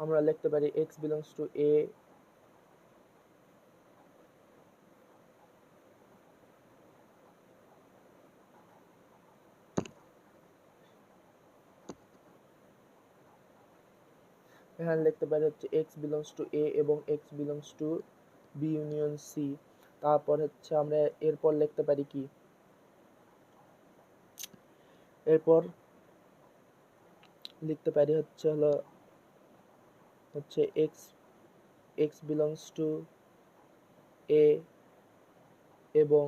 আমরা লিখতে পারি এক্স বিলংস টু এ এখানে লিখতে পারি হচ্ছে এক্স বিলংস টু এ এবং x belongs to B union C তারপর হচ্ছে আমরা এরপর লিখতে পারি কি? এরপর লিখতে পারি হচ্ছে হলো হচ্ছে x x belongs to A এবং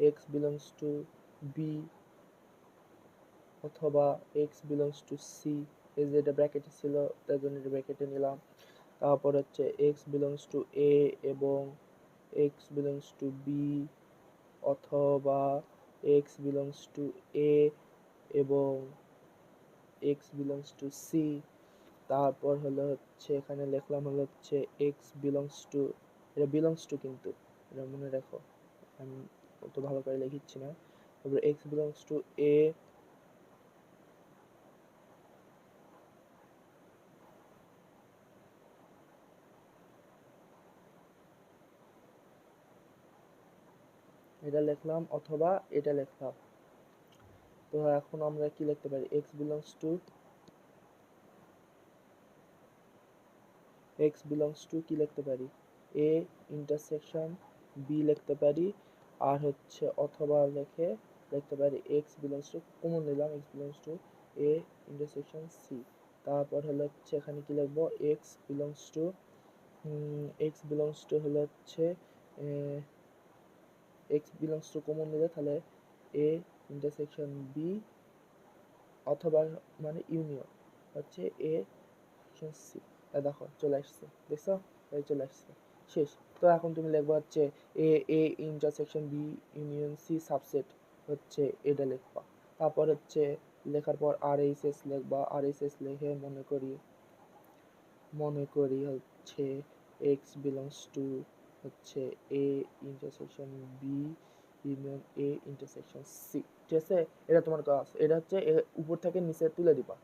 এক্স বিলংস টু বি অথবা এক্স বিলংস টু সি এই যে এটা ব্র্যাকেটে ছিল, তার জন্য এটা ব্র্যাকেটে নিলাম। তারপর হচ্ছে এক্স বিলংস টু এ এবং এক্স বিলংস টু বি অথবা এক্স বিলংস টু এ এবং এক্স বিলংস টু সি তারপর হলো হচ্ছে এখানে লিখলাম হলো হচ্ছে এক্স বিলংস টু এটা বিলংস টু কিন্তু, এটা মনে রাখো। আমি অত ভালো করে লিখিচ্ছি না। তারপরে এক্স বিলংস টু এ এটা লিখলাম অথবা এটা লিখলাম। তো এখন আমরা কি লিখতে পারি? X belongs to x belongs to কি লিখতে পারি? এ ইন্টারসেকশন বি লিখতে পারি, আর হচ্ছে অথবা লিখে লিখতে পারি এক্স বিলংস টু কমন নিলাম x belongs to A intersection C তারপর হলো হচ্ছে এখানে কি লিখব? X belongs to x belongs to হলো হচ্ছে এক্স বিলংস টু কমন নিলে তাহলে এ ইন্টারসেকশন বি অথবা মানে ইউনিয়ন হচ্ছে এ সি দেখো, চলে আসছে, দেখছ? এই চলে আসছে। শেষ। তো এখন তুমি লিখবা হচ্ছে A A intersection B union C subset হচ্ছে এটা লিখবা। তারপর হচ্ছে লেখার পর আর এইচ এস লিখবা। আর এইচ এস লিখে মনে করি মনে করি হচ্ছে এক্স বিলংস টু হচ্ছে A intersection B union A intersection C ঠিক আছে? এটা তোমার কাজ। এটা হচ্ছে উপর থেকে নিচে তুলে দিবা।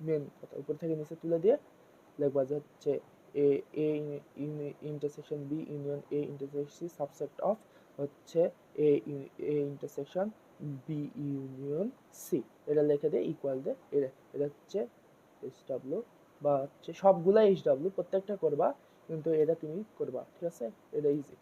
মেন কথা, উপর থেকে নিচে তুলে দিয়ে লিখবা যে হচ্ছে A A intersection B union A intersection C subset of হচ্ছে A A intersection B union C এটা লিখে দে ইকুয়াল দে। এটা এটা হচ্ছে এস ডাব্লিউ বা হচ্ছে সবগুলা এস ডাব্লিউ প্রত্যেকটা করবা, কিন্তু এটা তুমি করবা, ঠিক আছে? এটা ইজি